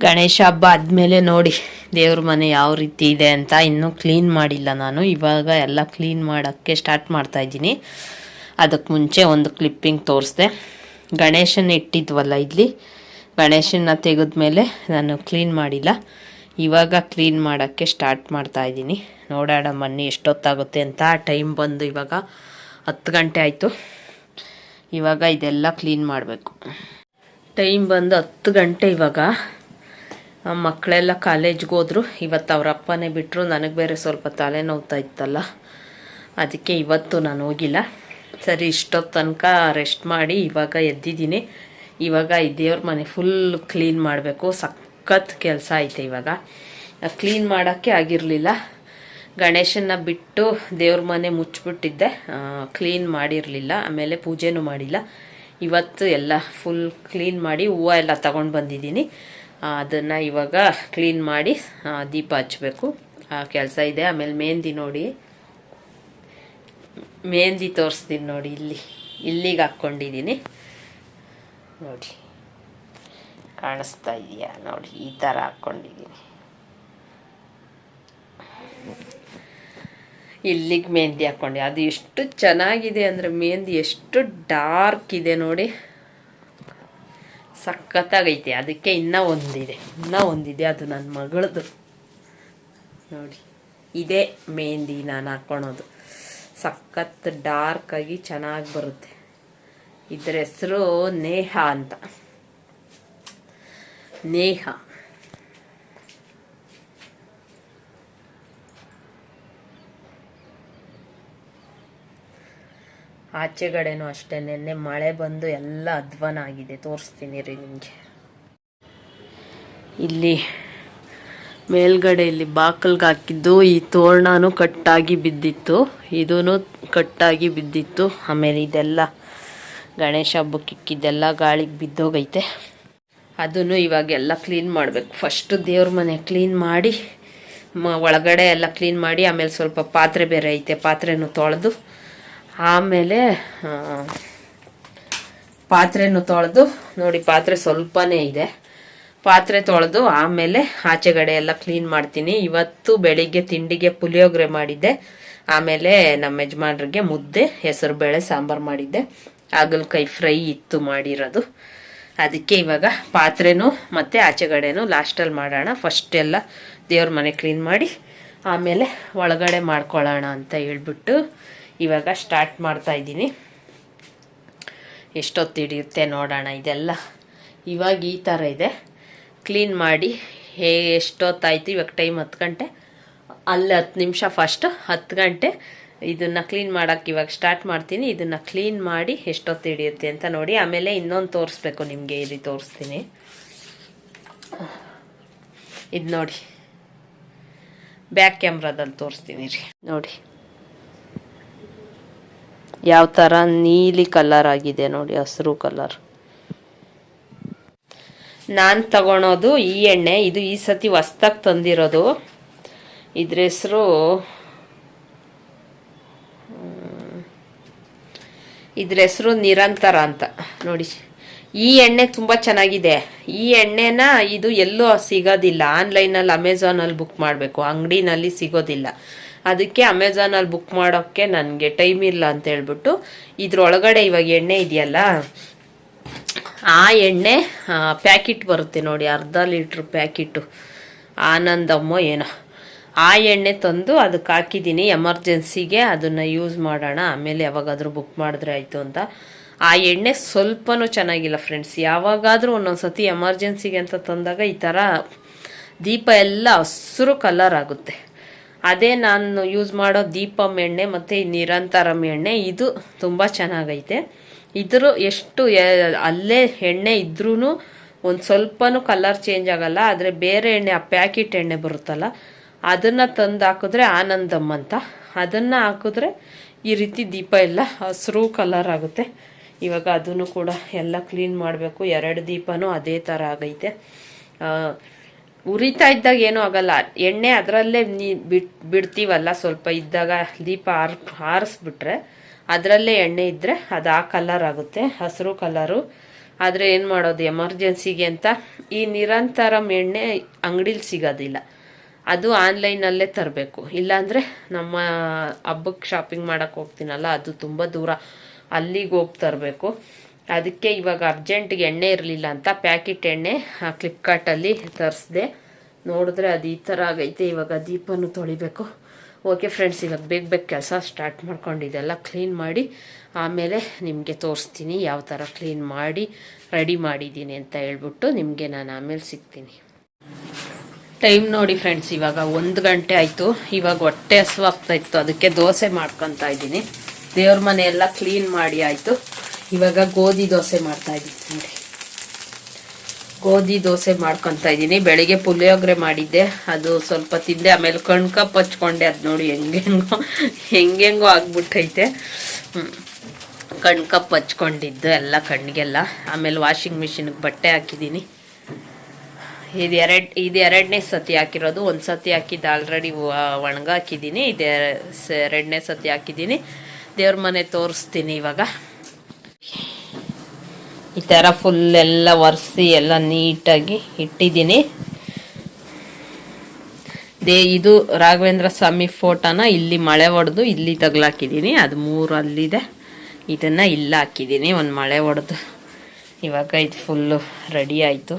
ಗಣೇಶ ಹಬ್ಬ ಆದಮೇಲೆ ನೋಡಿ, ದೇವ್ರ ಮನೆ ಯಾವ ರೀತಿ ಇದೆ ಅಂತ ಇನ್ನೂ ಕ್ಲೀನ್ ಮಾಡಿಲ್ಲ ನಾನು. ಇವಾಗ ಎಲ್ಲ ಕ್ಲೀನ್ ಮಾಡೋಕ್ಕೆ ಸ್ಟಾರ್ಟ್ ಮಾಡ್ತಾ ಇದ್ದೀನಿ. ಅದಕ್ಕೆ ಮುಂಚೆ ಒಂದು ಕ್ಲಿಪ್ಪಿಂಗ್ ತೋರಿಸ್ದೆ. ಗಣೇಶನ ಇಟ್ಟಿದ್ವಲ್ಲ ಇಲ್ಲಿ. ಗಣೇಶನ ತೆಗೆದ್ಮೇಲೆ ನಾನು ಕ್ಲೀನ್ ಮಾಡಿಲ್ಲ. ಇವಾಗ ಕ್ಲೀನ್ ಮಾಡೋಕ್ಕೆ ಸ್ಟಾರ್ಟ್ ಮಾಡ್ತಾ ಇದ್ದೀನಿ. ನೋಡೋಣ ಬನ್ನಿ ಎಷ್ಟೊತ್ತಾಗುತ್ತೆ ಅಂತ. ಟೈಮ್ ಬಂದು ಇವಾಗ ಹತ್ತು ಗಂಟೆ ಆಯಿತು. ಇವಾಗ ಇದೆಲ್ಲ ಕ್ಲೀನ್ ಮಾಡಬೇಕು. ಟೈಮ್ ಬಂದು ಹತ್ತು ಗಂಟೆ ಇವಾಗ. ಮಕ್ಕಳೆಲ್ಲ ಕಾಲೇಜ್ಗೆ ಹೋದ್ರು. ಇವತ್ತು ಅವ್ರ ಅಪ್ಪನೇ ಬಿಟ್ಟರು ನನಗೆ ಬೇರೆ ಸ್ವಲ್ಪ ತಲೆನೋವ್ತಾ ಇತ್ತಲ್ಲ. ಅದಕ್ಕೆ ಇವತ್ತು ನಾನು ಹೋಗಿಲ್ಲ. ಸರಿ, ಇಷ್ಟೊತ್ತು ತನಕ ರೆಸ್ಟ್ ಮಾಡಿ ಇವಾಗ ಎದ್ದಿದ್ದೀನಿ. ಇವಾಗ ಈ ದೇವ್ರ ಮನೆ ಫುಲ್ ಕ್ಲೀನ್ ಮಾಡಬೇಕು. ಸಖತ್ ಕೆಲಸ ಐತೆ ಇವಾಗ. ಕ್ಲೀನ್ ಮಾಡೋಕ್ಕೆ ಆಗಿರಲಿಲ್ಲ. ಗಣೇಶನ ಬಿಟ್ಟು ದೇವ್ರ ಮನೆ ಮುಚ್ಚಿಬಿಟ್ಟಿದ್ದೆ ಕ್ಲೀನ್ ಮಾಡಿರಲಿಲ್ಲ. ಆಮೇಲೆ ಪೂಜೆನೂ ಮಾಡಿಲ್ಲ. ಇವತ್ತು ಎಲ್ಲ ಫುಲ್ ಕ್ಲೀನ್ ಮಾಡಿ ಹೂವು ಎಲ್ಲ ತಗೊಂಡು ಬಂದಿದ್ದೀನಿ. ಅದನ್ನು ಇವಾಗ ಕ್ಲೀನ್ ಮಾಡಿ ದೀಪ ಹಚ್ಚಬೇಕು ಆ, ಕೆಲಸ ಇದೆ. ಆಮೇಲೆ ಮೆಹಂದಿ ನೋಡಿ. ಮೆಹಂದಿ ತೋರಿಸ್ತೀನಿ ನೋಡಿ ಇಲ್ಲಿ. ಇಲ್ಲಿಗೆ ಹಾಕ್ಕೊಂಡಿದ್ದೀನಿ ನೋಡಿ. ಕಾಣಿಸ್ತಾ ಇದೆಯಾ? ನೋಡಿ, ಈ ಥರ ಹಾಕ್ಕೊಂಡಿದ್ದೀನಿ ಇಲ್ಲಿಗೆ ಮೆಹಂದಿ ಹಾಕ್ಕೊಂಡೆ ಅದು ಎಷ್ಟು ಚೆನ್ನಾಗಿದೆ ಅಂದರೆ ಮೆಹಂದಿ ಎಷ್ಟು ಡಾರ್ಕ್ ಇದೆ ನೋಡಿ. ಸಖತ್ತಾಗೈತೆ. ಅದಕ್ಕೆ ಇನ್ನೂ ಒಂದಿದೆ. ಇನ್ನೂ ಒಂದಿದೆ ಅದು ನನ್ನ ಮಗಳದು ನೋಡಿ, ಇದೇ ಮೆಹಂದಿ ನಾನು ಹಾಕ್ಕೊಳೋದು ಸಖತ್ ಆಗಿ ಚೆನ್ನಾಗಿ ಬರುತ್ತೆ. ಇದ್ರ ಹೆಸರು ನೇಹ ಅಂತ. ನೇಹ. ಆಚೆಗಡೆನೂ ಅಷ್ಟೇ, ನಿನ್ನೆ ಮಳೆ ಬಂದು ಎಲ್ಲ ಅಧ್ವಾನ ಆಗಿದೆ. ತೋರಿಸ್ತೀನಿ ರೀ ನಿಮಗೆ. ಇಲ್ಲಿ ಮೇಲ್ಗಡೆ ಇಲ್ಲಿ ಬಾಕಲ್ಗೆ ಹಾಕಿದ್ದು, ಈ ತೋರಣನೂ ಕಟ್ಟಾಗಿ ಬಿದ್ದಿತ್ತು. ಇದೂ ಕಟ್ಟಾಗಿ ಬಿದ್ದಿತ್ತು. ಆಮೇಲೆ ಇದೆಲ್ಲ ಗಣೇಶ ಹಬ್ಬಕ್ಕೆ ಇಕ್ಕಿದ್ದೆಲ್ಲ ಗಾಳಿಗೆ ಬಿದ್ದೋಗೈತೆ. ಅದನ್ನು ಇವಾಗೆಲ್ಲ ಕ್ಲೀನ್ ಮಾಡಬೇಕು. ಫಸ್ಟು ದೇವ್ರ ಮನೆ ಕ್ಲೀನ್ ಮಾಡಿ, ಮ, ಒಳಗಡೆ ಎಲ್ಲ ಕ್ಲೀನ್ ಮಾಡಿ, ಆಮೇಲೆ ಸ್ವಲ್ಪ ಪಾತ್ರೆ ಬೇರೆ ಐತೆ, ಪಾತ್ರೆನೂ ತೊಳೆದು ಆಮೇಲೆ ಪಾತ್ರೆನೂ ತೊಳೆದು, ನೋಡಿ ಪಾತ್ರೆ ಸ್ವಲ್ಪನೇ ಇದೆ. ಪಾತ್ರೆ ತೊಳೆದು ಆಮೇಲೆ ಆಚೆಗಡೆ ಎಲ್ಲ ಕ್ಲೀನ್ ಮಾಡ್ತೀನಿ. ಇವತ್ತು ಬೆಳಿಗ್ಗೆ ತಿಂಡಿಗೆ ಪುಳಿಯೋಗರೆ ಮಾಡಿದ್ದೆ. ಆಮೇಲೆ ನಮ್ಮ ಯಜಮಾನ್ರಿಗೆ ಮುದ್ದೆ, ಹೆಸರು ಬೇಳೆ, ಸಾಂಬಾರು ಮಾಡಿದ್ದೆ. ಹಾಗಲಕಾಯಿ ಫ್ರೈ ಇತ್ತು ಮಾಡಿರೋದು. ಅದಕ್ಕೆ ಇವಾಗ ಪಾತ್ರೆನೂ ಮತ್ತು ಆಚೆಗಡೆನೂ ಲಾಸ್ಟಲ್ಲಿ ಮಾಡೋಣ. ಫಸ್ಟ್ ಎಲ್ಲ ದೇವ್ರ ಮನೆ ಕ್ಲೀನ್ ಮಾಡಿ, ಆಮೇಲೆ ಒಳಗಡೆ ಮಾಡ್ಕೊಳ್ಳೋಣ ಅಂತ ಹೇಳ್ಬಿಟ್ಟು ಇವಾಗ ಸ್ಟಾರ್ಟ್ ಮಾಡ್ತಾ ಇದ್ದೀನಿ. ಎಷ್ಟೊತ್ತು ಹಿಡಿಯುತ್ತೆ ನೋಡೋಣ ಇದೆಲ್ಲ. ಇವಾಗ ಈ ಥರ ಇದೆ. ಕ್ಲೀನ್ ಮಾಡಿ ಹೇ, ಎಷ್ಟೊತ್ತಾಯಿತು? ಇವಾಗ ಟೈಮ್ ಹತ್ತು ಗಂಟೆ. ಅಲ್ಲಿ ಹತ್ತು ನಿಮಿಷ ಫಸ್ಟು ಹತ್ತು ಗಂಟೆ. ಇದನ್ನು ಕ್ಲೀನ್ ಮಾಡೋಕ್ಕೆ ಇವಾಗ ಸ್ಟಾರ್ಟ್ ಮಾಡ್ತೀನಿ. ಇದನ್ನು ಕ್ಲೀನ್ ಮಾಡಿ ಎಷ್ಟೊತ್ತು ಹಿಡಿಯುತ್ತೆ ಅಂತ ನೋಡಿ. ಆಮೇಲೆ ಇನ್ನೊಂದು ತೋರಿಸ್ಬೇಕು ನಿಮಗೆ ಇಲ್ಲಿ ತೋರಿಸ್ತೀನಿ. ಇದು ನೋಡಿ. ಬ್ಯಾಕ್ ಕ್ಯಾಮ್ರಾದಲ್ಲಿ ತೋರಿಸ್ತೀನಿ ರೀ. ನೋಡಿ. ಯಾವ ಥರ ನೀಲಿ ಕಲರ್ ಆಗಿದೆ ನೋಡಿ, ಹಸಿರು ಕಲರ್ ನಾನು ತಗೊಳೋದು ಈ ಎಣ್ಣೆ, ಇದು ಈ ಸತಿ ಹೊಸ್ದಾಗಿ ತಂದಿರೋದು. ಇದ್ರ ಹೆಸರು ಇದ್ರ ಹೆಸರು ನಿರಂತರ ಅಂತ. ನೋಡಿ, ಈ ಎಣ್ಣೆ ತುಂಬ ಚೆನ್ನಾಗಿದೆ. ಈ ಎಣ್ಣೆನ ಇದು ಎಲ್ಲೂ ಸಿಗೋದಿಲ್ಲ. ಆನ್ಲೈನಲ್ಲಿ ಅಮೆಝಾನಲ್ಲಿ ಬುಕ್ ಮಾಡಬೇಕು. ಅಂಗಡಿನಲ್ಲಿ ಸಿಗೋದಿಲ್ಲ. ಅದಕ್ಕೆ ಅಮೆಝಾನಲ್ಲಿ ಬುಕ್ ಮಾಡೋಕ್ಕೆ ನನಗೆ ಟೈಮ್ ಇಲ್ಲ ಅಂತ ಹೇಳ್ಬಿಟ್ಟು ಇದ್ರೊಳಗಡೆ ಇವಾಗ ಎಣ್ಣೆ ಇದೆಯಲ್ಲ, ಆ ಎಣ್ಣೆ ಪ್ಯಾಕೆಟ್ ಬರುತ್ತೆ ನೋಡಿ, ಅರ್ಧ ಲೀಟ್ರ್ ಪ್ಯಾಕೆಟು ಆನಂದಮ್ಮ ಏನೋ. ಆ ಎಣ್ಣೆ ತಂದು ಅದಕ್ಕೆ ಹಾಕಿದ್ದೀನಿ, ಎಮರ್ಜೆನ್ಸಿಗೆ ಅದನ್ನು ಯೂಸ್ ಮಾಡೋಣ, ಆಮೇಲೆ ಯಾವಾಗಾದರೂ ಬುಕ್ ಮಾಡಿದ್ರೆ ಆಯಿತು ಅಂತ. ಆ ಎಣ್ಣೆ ಸ್ವಲ್ಪನೂ ಚೆನ್ನಾಗಿಲ್ಲ ಫ್ರೆಂಡ್ಸ್ ಯಾವಾಗಾದರೂ ಒಂದೊಂದು ಸತಿ ಎಮರ್ಜೆನ್ಸಿಗೆ ಅಂತ ತಂದಾಗ ಈ ಥರ ದೀಪ ಎಲ್ಲ ಹಸಿರು ಕಲರ್ ಆಗುತ್ತೆ. ಅದೇ ನಾನು ಯೂಸ್ ಮಾಡೋ ದೀಪಂ ಎಣ್ಣೆ ಮತ್ತು ನಿರಂತರಂ ಎಣ್ಣೆ ಇದು ತುಂಬ ಚೆನ್ನಾಗೈತೆ. ಇದ್ರೂ ಎಷ್ಟು ಅಲ್ಲೇ ಎಣ್ಣೆ ಇದ್ರೂ ಒಂದು ಸ್ವಲ್ಪನೂ ಕಲರ್ ಚೇಂಜ್ ಆಗಲ್ಲ, ಆದರೆ ಬೇರೆ ಎಣ್ಣೆ, ಆ ಪ್ಯಾಕೆಟ್ ಎಣ್ಣೆ ಬರುತ್ತಲ್ಲ, ಅದನ್ನು ತಂದು ಹಾಕಿದ್ರೆ ಆನಂದಮ್ ಅಂತ. ಅದನ್ನು ಹಾಕಿದ್ರೆ ಈ ರೀತಿ ದೀಪ ಎಲ್ಲ ಹಸಿರು ಕಲರ್ ಆಗುತ್ತೆ. ಇವಾಗ ಅದನ್ನು ಕೂಡ ಎಲ್ಲ ಕ್ಲೀನ್ ಮಾಡಬೇಕು. ಎರಡು ದೀಪನೂ ಅದೇ ಥರ ಆಗೈತೆ. ಉರಿತಾ ಇದ್ದಾಗ ಏನೂ ಆಗಲ್ಲ. ಎಣ್ಣೆ ಅದರಲ್ಲೇ ನೀ ಬಿಡ್ತೀವಲ್ಲ ಸ್ವಲ್ಪ ಇದ್ದಾಗ ದೀಪ ಆರ್, ಆರಿಸ್ಬಿಟ್ರೆ ಅದರಲ್ಲೇ ಎಣ್ಣೆ ಇದ್ದರೆ ಅದು ಆ ಕಲರ್ ಆಗುತ್ತೆ, ಹಸಿರು ಕಲರು ಆದರೆ ಏನು ಮಾಡೋದು, ಎಮರ್ಜೆನ್ಸಿಗೆ ಅಂತ ಈ ನಿರಂತರ ಎಣ್ಣೆ ಅಂಗಡೀಲಿ ಸಿಗೋದಿಲ್ಲ. ಅದು ಆನ್ಲೈನಲ್ಲೇ ತರಬೇಕು. ಇಲ್ಲಾಂದರೆ ನಮ್ಮ ಹಬ್ಬಕ್ಕೆ ಶಾಪಿಂಗ್ ಮಾಡೋಕ್ಕೆ ಹೋಗ್ತೀನಲ್ಲ, ಅದು ತುಂಬ ದೂರ ಅಲ್ಲಿಗೆ ಹೋಗಿ ತರಬೇಕು. ಅದಕ್ಕೆ ಇವಾಗ ಅರ್ಜೆಂಟ್ಗೆ ಎಣ್ಣೆ ಇರಲಿಲ್ಲ ಅಂತ ಪ್ಯಾಕೆಟ್ ಎಣ್ಣೆ ಫ್ಲಿಪ್ಕಾರ್ಟಲ್ಲಿ ತರಿಸ್ದೆ. ನೋಡಿದ್ರೆ ಅದು ಈ ಥರ ಆಗೈತೆ, ಇವಾಗ ದೀಪನೂ ತೊಳಿಬೇಕು. ಓಕೆ ಫ್ರೆಂಡ್ಸ್ ಇವಾಗ ಬೇಗ ಬೇಗ ಕೆಲಸ ಸ್ಟಾರ್ಟ್ ಮಾಡ್ಕೊಂಡಿದ್ದೆಲ್ಲ ಕ್ಲೀನ್ ಮಾಡಿ, ಆಮೇಲೆ ನಿಮಗೆ ತೋರಿಸ್ತೀನಿ ಯಾವ ಥರ ಕ್ಲೀನ್ ಮಾಡಿ ರೆಡಿ ಮಾಡಿದ್ದೀನಿ ಅಂತ ಹೇಳ್ಬಿಟ್ಟು ನಿಮಗೆ ನಾನು ಆಮೇಲೆ ಸಿಗ್ತೀನಿ. ಟೈಮ್ ನೋಡಿ ಫ್ರೆಂಡ್ಸ್ ಇವಾಗ ಒಂದು ಗಂಟೆ ಆಯಿತು. ಇವಾಗ ಹೊಟ್ಟೆ ಹಸುವಾಗ್ತಾ ಇತ್ತು, ಅದಕ್ಕೆ ದೋಸೆ ಮಾಡ್ಕೊತಾ ಇದ್ದೀನಿ. ದೇವ್ರ ಮನೆ ಎಲ್ಲ ಕ್ಲೀನ್ ಮಾಡಿ ಆಯಿತು. ಇವಾಗ ಗೋಧಿ ದೋಸೆ ಮಾಡ್ತಾ ಇದ್ದೀನಿ ನೋಡಿ. ಗೋಧಿ ದೋಸೆ ಮಾಡ್ಕೊತಾ ಇದ್ದೀನಿ. ಬೆಳಿಗ್ಗೆ ಪುಳಿಯೋಗರೆ ಮಾಡಿದ್ದೆ. ಅದು ಸ್ವಲ್ಪ ತಿಂದೆ. ಆಮೇಲೆ ಕಣ್ಕಪ್ ಹಚ್ಕೊಂಡೆ. ಅದು ನೋಡಿ ಹೆಂಗೆಂಗೋ ಹೆಂಗೆಂಗೋ ಆಗ್ಬಿಟ್ಟೈತೆ. ಕಣ್ಕ ಹಚ್ಕೊಂಡಿದ್ದು ಎಲ್ಲ ಕಣ್ಣಿಗೆಲ್ಲ ಆಮೇಲೆ ವಾಷಿಂಗ್ ಮಿಷಿನ್ಗೆ ಬಟ್ಟೆ ಹಾಕಿದ್ದೀನಿ. ಇದು ಎರಡು, ಇದು ಎರಡನೇ ಸತಿ ಹಾಕಿರೋದು. ಒಂದು ಸತಿ ಹಾಕಿದ್ದು ಆಲ್ರೆಡಿ ಒಣಗಾಕಿದ್ದೀನಿ ಇದು ಎರಡನೇ ಸತಿ ಹಾಕಿದ್ದೀನಿ. ದೇವ್ರ ಮನೆ ತೋರಿಸ್ತೀನಿ ಇವಾಗ. ಈ ಥರ ಫುಲ್ ಎಲ್ಲ ಒರೆಸಿ ಎಲ್ಲ ನೀಟಾಗಿ ಇಟ್ಟಿದ್ದೀನಿ. ದೇ, ಇದು ರಾಘವೇಂದ್ರ ಸ್ವಾಮಿ ಫೋಟೋನ ಇಲ್ಲಿ ಮಳೆ ಹೊಡೆದು ಇಲ್ಲಿ ತಗ್ಲಾಕಿದ್ದೀನಿ. ಅದು ಮೂರು ಅಲ್ಲಿದೆ. ಇದನ್ನು ಇಲ್ಲಿ ಹಾಕಿದ್ದೀನಿ, ಒಂದು ಮಳೆ ಹೊಡೆದು ಇವಾಗ ಇದು ಫುಲ್ಲು ರೆಡಿ ಆಯಿತು.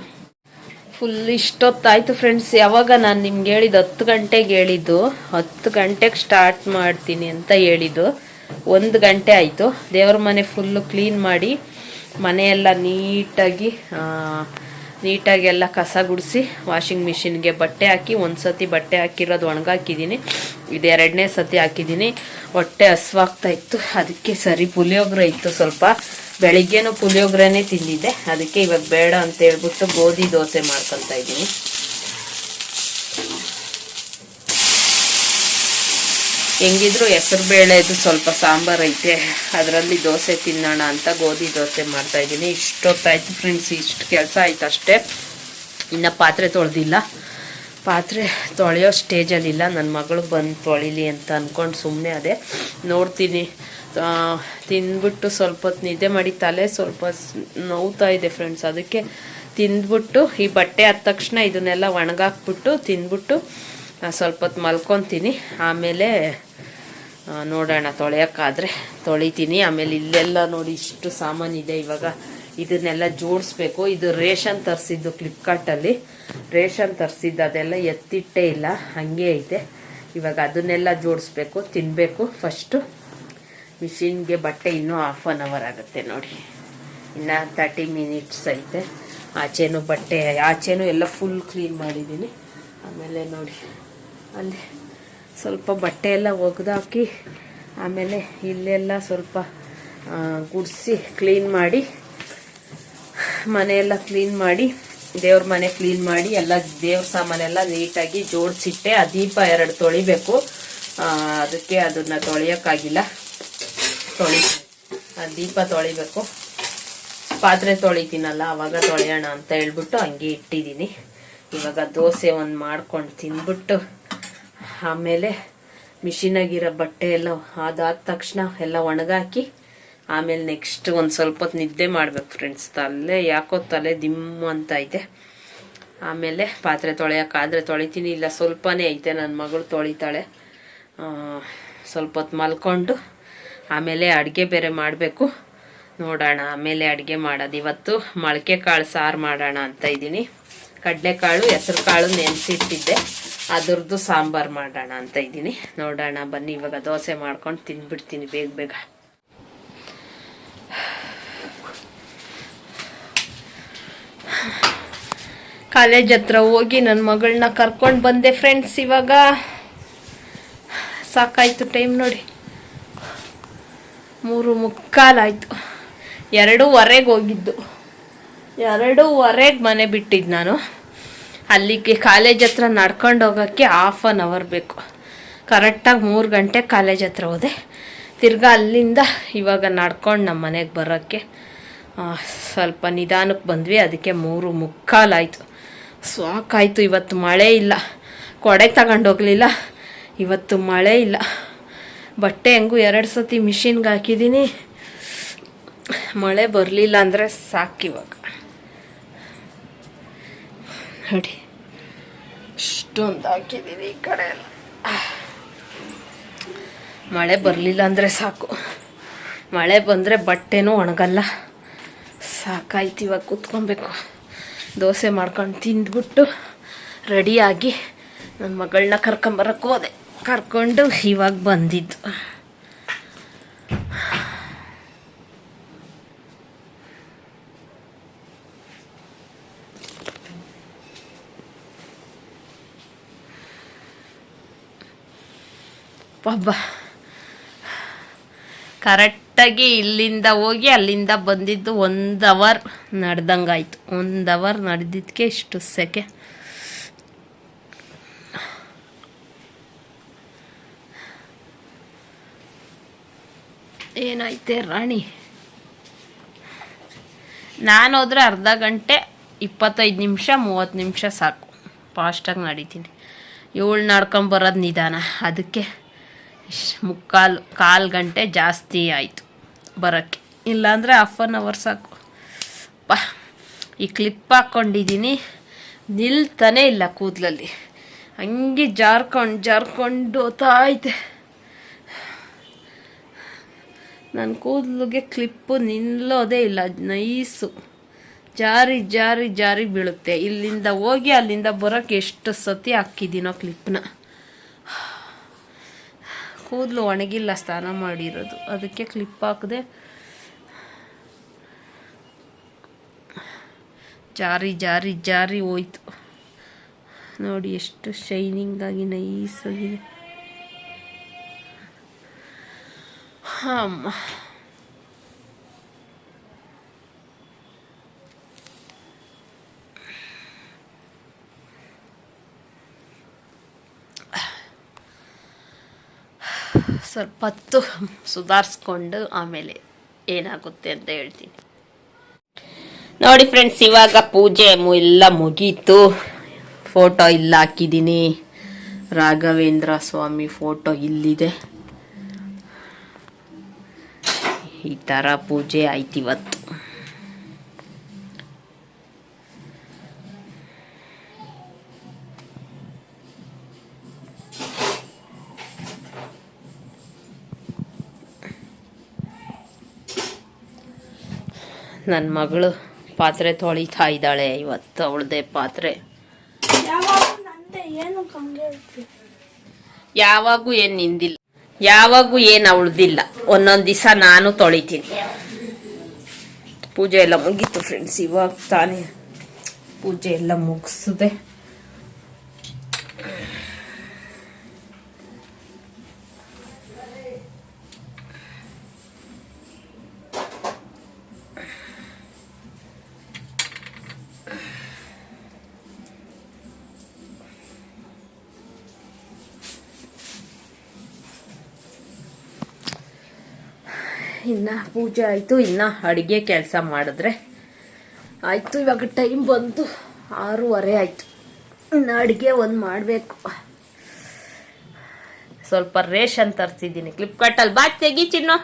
ಫುಲ್ ಇಷ್ಟೊತ್ತಾಯಿತು ಫ್ರೆಂಡ್ಸ್ ಯಾವಾಗ ನಾನು ನಿಮ್ಗೆ ಹೇಳಿದ್ದು ಹತ್ತು ಗಂಟೆಗೆ ಹೇಳಿದ್ದು. ಹತ್ತು ಗಂಟೆಗೆ ಸ್ಟಾರ್ಟ್ ಮಾಡ್ತೀನಿ ಅಂತ ಹೇಳಿದ್ದು. ಒಂದು ಗಂಟೆ ಆಯಿತು. ದೇವ್ರ ಮನೆ ಫುಲ್ಲು ಕ್ಲೀನ್ ಮಾಡಿ ಮನೆಯೆಲ್ಲ ನೀಟಾಗಿ ನೀಟಾಗಿ ಎಲ್ಲ ಕಸ ಗುಡಿಸಿ ವಾಷಿಂಗ್ ಮಿಷಿನ್ಗೆ ಬಟ್ಟೆ ಹಾಕಿ ಒಂದು ಸತಿ ಬಟ್ಟೆ ಹಾಕಿರೋದು ಒಣಗಾಕಿದ್ದೀನಿ. ಇದು ಎರಡನೇ ಸತಿ ಹಾಕಿದ್ದೀನಿ. ಹೊಟ್ಟೆ ಹಸ್ವಾಗ್ತಾ ಇತ್ತು. ಅದಕ್ಕೆ ಸರಿ ಪುಳಿಯೋಗರೆ ಇತ್ತು ಸ್ವಲ್ಪ. ಬೆಳಿಗ್ಗೆನೂ ಪುಳಿಯೋಗರೆನೇ ತಿಂದಿದ್ದೆ. ಅದಕ್ಕೆ ಇವಾಗ ಬೇಡ ಅಂತ ಹೇಳ್ಬಿಟ್ಟು ಗೋಧಿ ದೋಸೆ ಮಾಡ್ಕೊಳ್ತಾ ಇದ್ದೀನಿ. ಹೆಂಗಿದ್ರು ಹೆಸರು ಬೇಳೆದು ಸ್ವಲ್ಪ ಸಾಂಬಾರು ಐತೆ. ಅದರಲ್ಲಿ ದೋಸೆ ತಿನ್ನೋಣ ಅಂತ ಗೋಧಿ ದೋಸೆ ಮಾಡ್ತಾ ಇದ್ದೀನಿ. ಇಷ್ಟೊತ್ತಾಯ್ತು ಫ್ರೆಂಡ್ಸ್ ಇಷ್ಟು ಕೆಲಸ ಆಯ್ತು ಅಷ್ಟೇ. ಇನ್ನು ಪಾತ್ರೆ ತೊಳೆದಿಲ್ಲ. ಪಾತ್ರೆ ತೊಳೆಯೋ ಸ್ಟೇಜಲ್ಲಿಲ್ಲ ನನ್ನ ಮಗಳು ಬಂದು ತೊಳಿಲಿ ಅಂತ ಅಂದ್ಕೊಂಡು ಸುಮ್ಮನೆ ಅದೇ ನೋಡ್ತೀನಿ. ತಿಂದ್ಬಿಟ್ಟು ಸ್ವಲ್ಪ ಹೊತ್ತು ನಿದ್ದೆ ಮಾಡಿ ತಲೆ ಸ್ವಲ್ಪ ನೋವ್ತಾ ಇದೆ ಫ್ರೆಂಡ್ಸ್ ಅದಕ್ಕೆ ತಿಂದ್ಬಿಟ್ಟು ಈ ಬಟ್ಟೆ ಆದ ತಕ್ಷಣ ಇದನ್ನೆಲ್ಲ ಒಣಗಾಕ್ಬಿಟ್ಟು ತಿಂದ್ಬಿಟ್ಟು ಸ್ವಲ್ಪ ಹೊತ್ತು ಮಲ್ಕೊತೀನಿ. ಆಮೇಲೆ ನೋಡೋಣ ತೊಳೆಯೋಕ್ಕಾದರೆ ತೊಳಿತೀನಿ. ಆಮೇಲೆ ಇಲ್ಲೆಲ್ಲ ನೋಡಿ ಇಷ್ಟು ಸಾಮಾನಿದೆ ಇವಾಗ. ಇದನ್ನೆಲ್ಲ ಜೋಡಿಸ್ಬೇಕು. ಇದು ರೇಷನ್ ತರಿಸಿದ್ದು ಫ್ಲಿಪ್ಕಾರ್ಟಲ್ಲಿ ರೇಷನ್ ತರಿಸಿದ್ದು ಅದೆಲ್ಲ ಎತ್ತಿಟ್ಟೇ ಇಲ್ಲ. ಹಾಗೆ ಐತೆ. ಇವಾಗ ಅದನ್ನೆಲ್ಲ ಜೋಡಿಸ್ಬೇಕು ತಿನ್ನಬೇಕು ಫಸ್ಟು ಮಿಷಿನ್ಗೆ ಬಟ್ಟೆ ಇನ್ನೂ ಹಾಫ್ ಆನ್ ಅವರ್ ಆಗುತ್ತೆ ನೋಡಿ. ಇನ್ನು ತರ್ಟಿ ಮಿನಿಟ್ಸ್ ಐತೆ. ಆಚೆನೂ ಬಟ್ಟೆ, ಆಚೆನೂ ಎಲ್ಲ ಫುಲ್ ಕ್ಲೀನ್ ಮಾಡಿದ್ದೀನಿ. ಆಮೇಲೆ ನೋಡಿ. ಅಲ್ಲಿ ಸ್ವಲ್ಪ ಬಟ್ಟೆ ಎಲ್ಲ ಒಗೆದಾಕಿ ಆಮೇಲೆ ಇಲ್ಲೆಲ್ಲ ಸ್ವಲ್ಪ ಗುಡಿಸಿ ಕ್ಲೀನ್ ಮಾಡಿ, ಮನೆಯೆಲ್ಲ ಕ್ಲೀನ್ ಮಾಡಿ, ದೇವ್ರ ಮನೆ ಕ್ಲೀನ್ ಮಾಡಿ, ಎಲ್ಲ ದೇವ್ರ ಸಾಮಾನೆಲ್ಲ ನೀಟಾಗಿ ಜೋಡಿಸಿಟ್ಟೆ. ಆ ದೀಪ ಎರಡು ತೊಳಿಬೇಕು. ಅದಕ್ಕೆ ಅದನ್ನು ತೊಳೆಯೋಕ್ಕಾಗಿಲ್ಲ. ತೊಳಿ, ಆ ದೀಪ ತೊಳಿಬೇಕು. ಪಾತ್ರೆ ತೊಳಿತೀನಲ್ಲ, ಅವಾಗ ತೊಳೆಯೋಣ ಅಂತ ಹೇಳ್ಬಿಟ್ಟು ಹಂಗೆ ಇಟ್ಟಿದ್ದೀನಿ. ಇವಾಗ ದೋಸೆ ಒಂದು ಮಾಡ್ಕೊಂಡು ತಿಂದ್ಬಿಟ್ಟು ಆಮೇಲೆ ಮಿಷಿನಾಗಿರೋ ಬಟ್ಟೆ ಎಲ್ಲ ಅದಾದ ತಕ್ಷಣ ಎಲ್ಲ ಒಣಗಾಕಿ ಆಮೇಲೆ ನೆಕ್ಸ್ಟ್ ಒಂದು ಸ್ವಲ್ಪ ಹೊತ್ತು ನಿದ್ದೆ ಮಾಡಬೇಕು ಫ್ರೆಂಡ್ಸ್ ತಲೆ ಯಾಕೋ ತಲೆ ದಿಮ್ಮ ಅಂತ ಐತೆ. ಆಮೇಲೆ ಪಾತ್ರೆ ತೊಳೆಯೋಕ್ಕಾದ್ರೆ ತೊಳಿತೀನಿ, ಇಲ್ಲ ಸ್ವಲ್ಪನೇ ಐತೆ ನನ್ನ ಮಗಳು ತೊಳಿತಾಳೆ. ಸ್ವಲ್ಪ ಹೊತ್ತು ಮಲ್ಕೊಂಡು ಆಮೇಲೆ ಅಡುಗೆ ಬೇರೆ ಮಾಡಬೇಕು. ನೋಡೋಣ, ಆಮೇಲೆ ಅಡುಗೆ ಮಾಡೋದು. ಇವತ್ತು ಮೊಳಕೆ ಕಾಳು ಸಾರು ಮಾಡೋಣ ಅಂತ ಇದ್ದೀನಿ. ಕಡಲೆಕಾಳು ಹೆಸರು ಕಾಳು ನೆನೆಸಿಟ್ಟಿದ್ದೆ. ಅದ್ರದ್ದು ಸಾಂಬಾರು ಮಾಡೋಣ ಅಂತ ಇದ್ದೀನಿ. ನೋಡೋಣ, ಬನ್ನಿ, ಇವಾಗ ದೋಸೆ ಮಾಡ್ಕೊಂಡು ತಿಂದ್ಬಿಡ್ತೀನಿ ಬೇಗ ಬೇಗ. ಕಾಲೇಜ್ ಹತ್ರ ಹೋಗಿ ನನ್ನ ಮಗಳನ್ನ ಕರ್ಕೊಂಡು ಬಂದೆ ಫ್ರೆಂಡ್ಸ್ ಇವಾಗ. ಸಾಕಾಯಿತು ಟೈಮ್ ನೋಡಿ. ಮೂರು ಮುಕ್ಕಾಲಾಯಿತು. ಎರಡೂವರೆಗೆ ಹೋಗಿದ್ದು. ಎರಡೂವರೆಗೆ ಮನೆ ಬಿಟ್ಟಿದ್ದು ನಾನು. ಅಲ್ಲಿಗೆ ಕಾಲೇಜ್ ಹತ್ರ ನಡ್ಕೊಂಡು ಹೋಗೋಕ್ಕೆ ಹಾಫ್ ಆನ್ ಅವರ್ ಬೇಕು. ಕರೆಕ್ಟಾಗಿ ಮೂರು ಗಂಟೆ ಕಾಲೇಜ್ ಹತ್ರ ಹೋದೆ. ತಿರ್ಗಾ ಅಲ್ಲಿಂದ ಇವಾಗ ನಡ್ಕೊಂಡು ನಮ್ಮ ಮನೆಗೆ ಬರೋಕ್ಕೆ ಸ್ವಲ್ಪ ನಿಧಾನಕ್ಕೆ ಬಂದ್ವಿ. ಅದಕ್ಕೆ ಮೂರು ಮುಕ್ಕಾಲಾಯಿತು ಸಾಕಾಯಿತು ಇವತ್ತು ಮಳೆ ಇಲ್ಲ. ಕೊಡೆ ತಗೊಂಡೋಗಲಿಲ್ಲ ಇವತ್ತು ಮಳೆ ಇಲ್ಲ. ಬಟ್ಟೆ ಹೆಂಗೂ ಎರಡು ಸತಿ ಮಿಷಿನ್ಗೆ ಹಾಕಿದ್ದೀನಿ ಮಳೆ ಬರಲಿಲ್ಲ ಅಂದರೆ ಸಾಕಿವಾಗ ನೋಡಿ ಇಷ್ಟೊಂದು ಹಾಕಿದ್ದೀನಿ ಈ ಕಡೆ ಎಲ್ಲ. ಮಳೆ ಬರಲಿಲ್ಲ ಅಂದರೆ ಸಾಕು. ಮಳೆ ಬಂದರೆ ಬಟ್ಟೆನೂ ಒಣಗಲ್ಲ. ಸಾಕಾಯ್ತು ಇವಾಗ ಕೂತ್ಕೊಬೇಕು. ದೋಸೆ ಮಾಡ್ಕೊಂಡು ತಿಂದ್ಬಿಟ್ಟು ರೆಡಿಯಾಗಿ ನನ್ನ ಮಗಳನ್ನ ಕರ್ಕೊಂಬರಕ್ಕೆ ಹೋದೆ. ಕರ್ಕೊಂಡು ಇವಾಗ ಬಂದಿದ್ದು. ಪಬ್ಬ ಕರೆಕ್ಟಾಗಿ ಇಲ್ಲಿಂದ ಹೋಗಿ ಅಲ್ಲಿಂದ ಬಂದಿದ್ದು ಒಂದು ಅವರ್ ನಡೆದಂಗಾಯ್ತು. ಒಂದು ಅವರ್ ನಡೆದಿದ್ದಕ್ಕೆ ಇಷ್ಟು ಸೆಕೆ. ಏನಾಯ್ತೆ ರಾಣಿ? ನಾನು ಹೋದ್ರೆ ಅರ್ಧ ಗಂಟೆ, ಇಪ್ಪತ್ತೈದು ನಿಮಿಷ, ಮೂವತ್ತು ನಿಮಿಷ ಸಾಕು. ಫಾಸ್ಟಾಗಿ ನಡೀತೀನಿ. ಏಳು ನಡ್ಕೊಂಬರೋದು ನಿಧಾನ. ಅದಕ್ಕೆ ಮುಕ್ಕಾಲು, ಕಾಲು ಗಂಟೆ ಜಾಸ್ತಿ ಆಯಿತು ಬರೋಕ್ಕೆ. ಇಲ್ಲಾಂದರೆ ಹಾಫ್ ಆನ್ ಅವರ್ ಸಾಕು. ಪಾ ಈ ಕ್ಲಿಪ್ ಹಾಕ್ಕೊಂಡಿದ್ದೀನಿ ನಿಲ್ತಾನೇ ಇಲ್ಲ ಕೂದಲಲ್ಲಿ. ಹಂಗೆ ಜಾರ್ಕೊಂಡು ಜಾರ್ಕೊಂಡು ತಾಯ್ತೆ ನನ್ನ ಕೂದಲಿಗೆ ಕ್ಲಿಪ್ಪು ನಿಲ್ಲೋದೇ ಇಲ್ಲ, ನೈಸು. ಜಾರಿ ಜಾರಿ ಜಾರಿ ಬೀಳುತ್ತೆ. ಇಲ್ಲಿಂದ ಹೋಗಿ ಅಲ್ಲಿಂದ ಬರೋಕ್ಕೆ ಎಷ್ಟು ಸತಿ ಹಾಕಿದ್ದೀನೋ ಕ್ಲಿಪ್ನ ಕೂದಲು ಒಣಗಿಲ್ಲ ಸ್ನಾನ ಮಾಡಿರೋದು. ಅದಕ್ಕೆ ಕ್ಲಿಪ್ ಹಾಕದೆ ಜಾರಿ ಜಾರಿ ಜಾರಿ ಹೋಯ್ತು. ನೋಡಿ ಎಷ್ಟು ಶೈನಿಂಗ್ ಆಗಿ ಆಗಿದೆ. ಸ್ವಲ್ಪ ಹೊತ್ತು ಸುಧಾರಿಸ್ಕೊಂಡು ಆಮೇಲೆ ಏನಾಗುತ್ತೆ ಅಂತ ಹೇಳ್ತೀನಿ. ನೋಡಿ ಫ್ರೆಂಡ್ಸ್ ಇವಾಗ ಪೂಜೆ ಎಲ್ಲ ಮುಗೀತು. ಫೋಟೋ ಇಲ್ಲ ಹಾಕಿದ್ದೀನಿ. ರಾಘವೇಂದ್ರ ಸ್ವಾಮಿ ಫೋಟೋ ಇಲ್ಲಿದೆ. ಈ ಥರ ಪೂಜೆ ಆಯ್ತು ಇವತ್ತು. ನನ್ನ ಮಗಳು ಪಾತ್ರೆ ತೊಳಿತಾ ಇದ್ದಾಳೆ ಇವತ್ತು ಅವಳದೇ ಪಾತ್ರೆ. ಯಾವಾಗ ಏನು ನಿಂದಿಲ್ಲ. ಯಾವಾಗೂ ಏನು ಅವಳ್ದಿಲ್ಲ. ಒಂದೊಂದು ದಿವಸ ನಾನು ತೊಳಿತೀನಿ. ಪೂಜೆ ಎಲ್ಲ ಮುಗೀತು ಫ್ರೆಂಡ್ಸ್ ಇವಾಗ ತಾನೇ ಪೂಜೆ ಎಲ್ಲ ಮುಗಿಸಿದೆ. ಇನ್ನು ಪೂಜೆ ಆಯಿತು, ಇನ್ನು ಅಡುಗೆ ಕೆಲಸ ಮಾಡಿದ್ರೆ ಆಯಿತು. ಇವಾಗ ಟೈಮ್ ಬಂತು ಆರೂವರೆ ಆಯಿತು. ಇನ್ನು ಅಡುಗೆ ಒಂದು ಮಾಡಬೇಕು. ಸ್ವಲ್ಪ ರೇಷನ್ ತರಿಸಿದ್ದೀನಿ. ಫ್ಲಿಪ್ಕಾರ್ಟಲ್ಲಿ ಬಾ, ತೆಗಿ ಚಿನ್ನು.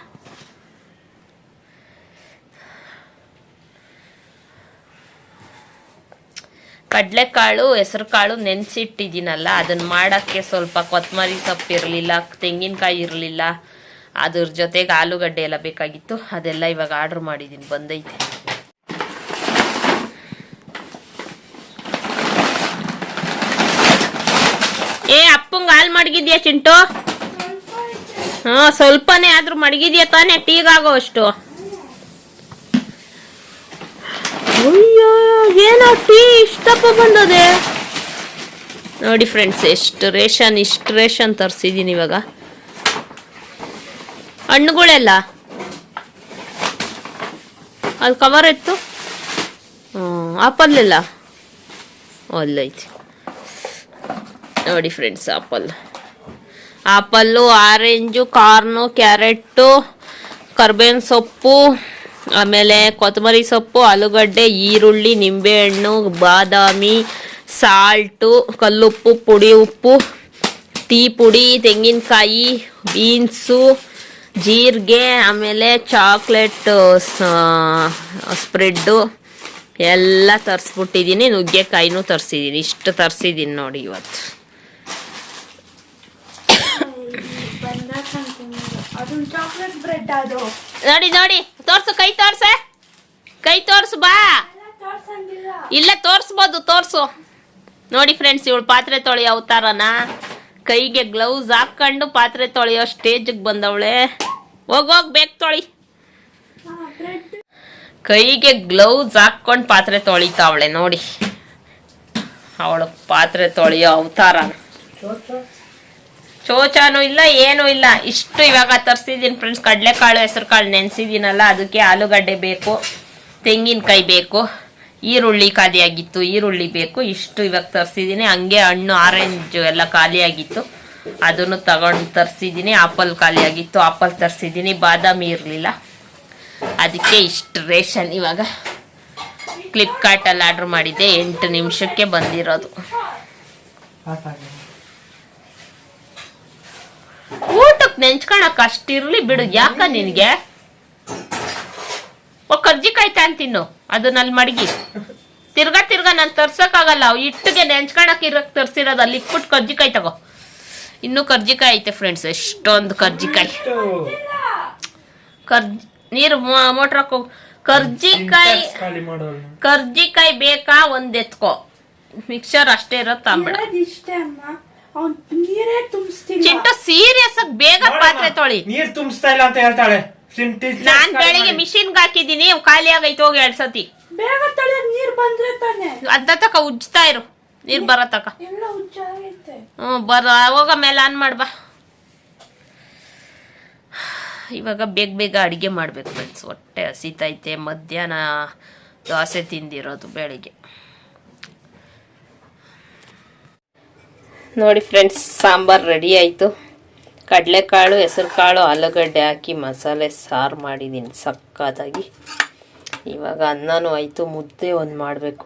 ಕಡಲೆಕಾಳು ಹೆಸರು ಕಾಳು ನೆನೆಸಿಟ್ಟಿದ್ದೀನಲ್ಲ ಅದನ್ನ ಮಾಡೋಕ್ಕೆ ಸ್ವಲ್ಪ ಕೊತ್ತಂಬರಿ ಸೊಪ್ಪು ಇರಲಿಲ್ಲ, ತೆಂಗಿನಕಾಯಿ ಇರಲಿಲ್ಲ ಅದ್ರ ಜೊತೆಗೆ ಆಲೂಗಡ್ಡೆ ಎಲ್ಲ ಬೇಕಾಗಿತ್ತು. ಅದೆಲ್ಲ ಇವಾಗ ಆರ್ಡ್ರ್ ಮಾಡಿದ್ದೀನಿ. ಬಂದೈತೆ. ಏ, ಅಪ್ಪಂಗೆ ಹಾಲು ಮಡಗಿದ್ಯಾ ಚಿಂಟು? ಹಾ, ಸ್ವಲ್ಪನೇ ಆದ್ರೂ ಮಡಗಿದ್ಯಾ ತಾನೇ? ಟೀಗಾಗೋ ಅಷ್ಟು. ಅಯ್ಯೋ, ಏನೋ ಟೀ ಇಷ್ಟಪ್ಪ ಬಂದದೆ. ನೋಡಿ ಫ್ರೆಂಡ್ಸ್ ಎಷ್ಟು ರೇಷನ್, ಇಷ್ಟು ರೇಷನ್ ತರಿಸಿದ್ದೀನಿ ಇವಾಗ. ಹಣ್ಣುಗಳೆಲ್ಲ? ಅದು ಕವರ್ ಇತ್ತು? ಆಪಲ್ ಇಲ್ಲ ಅಲ್ಲೈತಿ ನೋಡಿ friends apple. Apple orange corn carrot ಕರ್ಬೇವಿನ ಸೊಪ್ಪು, ಆಮೇಲೆ ಕೊತ್ತಂಬರಿ ಸೊಪ್ಪು, ಆಲೂಗಡ್ಡೆ, ಈರುಳ್ಳಿ, ನಿಂಬೆಹಣ್ಣು, ಬಾದಾಮಿ ಸಾಲ್ಟು ಕಲ್ಲುಪ್ಪು, ಪುಡಿ ಉಪ್ಪು, ಟೀ ಪುಡಿ, ತೆಂಗಿನಕಾಯಿ ಬೀನ್ಸು ಜೀರಿಗೆ, ಆಮೇಲೆ ಚಾಕ್ಲೇಟ್ ಸ್ಪ್ರೆಡ್ಡು ಎಲ್ಲ ತರಿಸ್ಬಿಟ್ಟಿದ್ದೀನಿ. ನುಗ್ಗೆಕಾಯಿನೂ ತರಿಸಿದ್ದೀನಿ. ಇಷ್ಟು ತರಿಸಿದ್ದೀನಿ ನೋಡಿ ಇವತ್ತು. ನೋಡಿ ನೋಡಿ. ತೋರ್ಸು, ಕೈ ತೋರ್ಸೆ. ಕೈ ತೋರ್ಸು, ಬಾ. ಇಲ್ಲ, ತೋರ್ಸ್ಬೋದು, ತೋರ್ಸು. ನೋಡಿ ಫ್ರೆಂಡ್ಸ್ ಇವಳು ಪಾತ್ರೆ ತೊಳಿ ಅವತಾರನ. ಕೈಗೆ ಗ್ಲೌಸ್ ಹಾಕೊಂಡು ಪಾತ್ರೆ ತೊಳೆಯೋ ಸ್ಟೇಜಿಗೆ ಬಂದವಳೆ. ಹೋಗೋಗ್ ಬೇಕು ತೊಳಿ. ಕೈಗೆ ಗ್ಲೌಸ್ ಹಾಕೊಂಡು ಪಾತ್ರೆ ತೊಳಿತಾವಳೆ, ನೋಡಿ. ಅವಳು ಪಾತ್ರೆ ತೊಳೆಯೋ ಅವತಾರ ಚೋಚಾನು ಇಲ್ಲ, ಏನೂ ಇಲ್ಲ. ಇಷ್ಟು ಇವಾಗ ತರಿಸಿದ್ದೀನಿ ಫ್ರೆಂಡ್ಸ್ ಕಡಲೆಕಾಳು ಹೆಸರು ಕಾಳು ನೆನೆಸಿದ್ದೀನಲ್ಲ ಅದಕ್ಕೆ ಆಲೂಗಡ್ಡೆ ಬೇಕು, ತೆಂಗಿನಕಾಯಿ ಬೇಕು. ಈರುಳ್ಳಿ ಖಾಲಿಯಾಗಿತ್ತು, ಈರುಳ್ಳಿ ಬೇಕು, ಇಷ್ಟು ಇವಾಗ ತರಿಸಿದ್ದೀನಿ. ಹಂಗೆ ಹಣ್ಣು ಆರೆಂಜ್ ಎಲ್ಲ ಖಾಲಿಯಾಗಿತ್ತು. ಅದನ್ನು ತಗೊಂಡು ತರಿಸಿದ್ದೀನಿ. Apple ಖಾಲಿಯಾಗಿತ್ತು, apple ತರಿಸಿದ್ದೀನಿ. ಬಾದಾಮಿ ಇರಲಿಲ್ಲ. ಅದಕ್ಕೆ ಇಷ್ಟು ರೇಷನ್ ಇವಾಗ ಫ್ಲಿಪ್ಕಾರ್ಟಲ್ಲಿ ಆರ್ಡ್ರ್ ಮಾಡಿದ್ದೆ. ಎಂಟು ನಿಮಿಷಕ್ಕೆ ಬಂದಿರೋದು. ಊಟಕ್ಕೆ ನೆಂಚ್ಕೊಳಕ್ ಅಷ್ಟಿರ್ಲಿ ಬಿಡು. ಯಾಕ ನಿನಗೆ? ಓ ಕರ್ಜಿಕಾಯಿ ತಾನ್ ತಿನ್ನು ಅದನ್ನಲ್ಲಿ ಮಡಗಿ. ತಿರ್ಗಾ ತಿರ್ಗಾ ನಾನು ತರ್ಸಕ್ಕಾಗಲ್ಲ. ಅವು ಇಟ್ಟಿಗೆ ನೆಂಚ್ಕೊಳಕ್ ಇರಕ್ ತರ್ಸಿರೋದು ಅಲ್ಲಿ ಇಟ್ಬಿಟ್ಟು ಕರ್ಜಿಕಾಯಿ ತಗೋ. ಇನ್ನೂ ಕರ್ಜಿಕಾಯಿ ಐತೆ ಫ್ರೆಂಡ್ಸ್ ಎಷ್ಟೊಂದು ಕರ್ಜಿಕಾಯಿ. ಕರ್ಜ್ ನೀರು ಮೋಟ್ರ್ ಹಾಕೋ ಕರ್ಜಿಕಾಯಿ ಕರ್ಜಿಕಾಯಿ ಬೇಕಾ ಒಂದ್ ಎತ್ಕೋ. ಮಿಕ್ಸರ್ ಅಷ್ಟೇ ಇರೋ ತಾಂಬಿಡ. ಇರೋದ್ ಇಷ್ಟೇ ಅಮ್ಮ? ಅವ್ನ್ ನೀರೇ ತುಂಬಿಸ್ತಿಲ್ಲ. ಚಿಂಟು ಸೀರಿಯಸ್ ಆಗಿ ಬೇಗ ಪಾತ್ರೆ ತೊಳಿ. ನೀರ್ ತುಂಬಿಸ್ತಾ ಇಲ್ಲ ಅಂತ ಹೇಳ್ತಾಳೆ. ನಾನ್ ಬೆಳಿಗ್ಗೆ ಮಿಷಿನ್ಗೆ ಹಾಕಿದೀನಿ ಖಾಲಿ ಆಗೈತೆ ಹೋಗಿ ಎರಡ್ ಸತಿ ಬೇಗ ನೀರ್ ಬಂದ್ರೆ ತಾನೆ? ಅದ ತಕ ಉಜ್ತಾ ಇರು. ನೀರ್ ಬರ ತಕ. ಎಲ್ಲ ಹ್ಞೂ ಬರ ಹೋಗ ಮೇಲೆ ಆನ್ ಮಾಡ್ಬಾ ಇವಾಗ ಬೇಗ ಬೇಗ ಅಡಿಗೆ ಮಾಡ್ಬೇಕು ಫ್ರೆಂಡ್ಸ್ ಹೊಟ್ಟೆ ಹಸಿತೈತೆ ಮಧ್ಯಾಹ್ನ ದೋಸೆ ತಿಂದಿರೋದು ಬೆಳಿಗ್ಗೆ. ನೋಡಿ ಫ್ರೆಂಡ್ಸ್ ಸಾಂಬಾರ್ ರೆಡಿ ಆಯಿತು. ಕಡಲೆಕಾಳು ಹೆಸರುಕಾಳು ಆಲೂಗಡ್ಡೆ ಹಾಕಿ ಮಸಾಲೆ ಸಾರು ಮಾಡಿದ್ದೀನಿ ಸಕ್ಕತ್ತಾಗಿ. ಇವಾಗ ಅನ್ನನೂ ಆಯಿತು ಮುದ್ದೆ ಒಂದು ಮಾಡಬೇಕು.